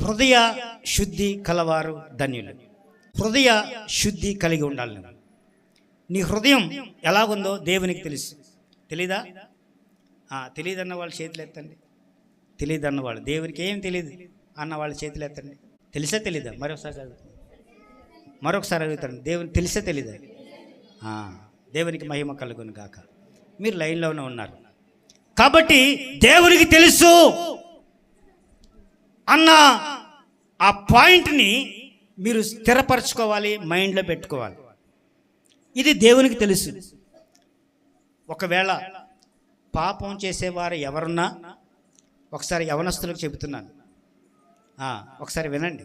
హృదయ శుద్ధి కలవారు ధన్యులు. హృదయ శుద్ధి కలిగి ఉండాలి నీ హృదయం ఎలాగుందో దేవునికి తెలుసు. తెలీదా? తెలియదన్న వాళ్ళ చేతులు ఎత్తండి. తెలియదన్న వాళ్ళు. దేవునికి ఏం తెలియదు అన్న వాళ్ళ చేతులు ఎత్తండి. తెలిసే తెలీదా? మరొకసారి చదువు. మరొకసారి అడుగుతాను. దేవుని తెలిసే తెలీదా? దేవునికి మహిమ కలుగును కాక మీరు లైన్లోనే ఉన్నారు. కాబట్టి దేవునికి తెలుసు. అన్న ఆ పాయింట్ని మీరు స్థిరపరచుకోవాలి మైండ్లో పెట్టుకోవాలి. ఇది దేవునికి తెలుసు. ఒకవేళ పాపం చేసేవారు ఎవరున్నా ఒకసారి యవనస్తులకు చెబుతున్నాను. ఒకసారి వినండి.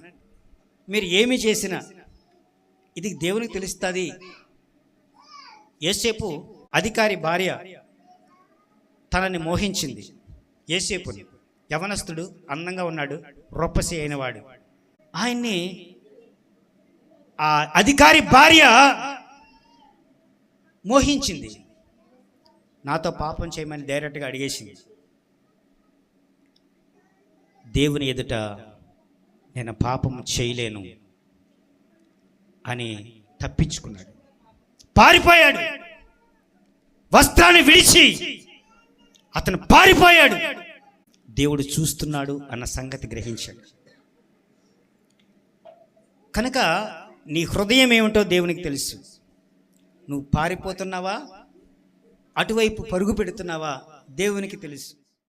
మీరు ఏమి చేసినా ఇది దేవునికి తెలుస్తుంది. ఏసేపు అధికారి భార్య తనని మోహించింది. ఏసేపుని యవనస్తుడు అందంగా ఉన్నాడు. రొప్పసి అయినవాడు. ఆయన్ని ఆ అధికారి భార్య మోహించింది. నాతో పాపం చేయమని డైరెక్ట్గా అడిగేసింది. దేవుని ఎదుట నేను పాపం చేయలేను అని తప్పించుకున్నాడు. పారిపోయాడు. వస్త్రాన్ని విడిచి అతను పారిపోయాడు. దేవుడు చూస్తున్నాడు అన్న సంగతి గ్రహించాడు. కనుక నీ హృదయం ఏమిటో దేవునికి తెలుసు. నువ్వు పారిపోతున్నావా? అటువైపు పరుగు పెడుతున్నావా? దేవునికి తెలుసు.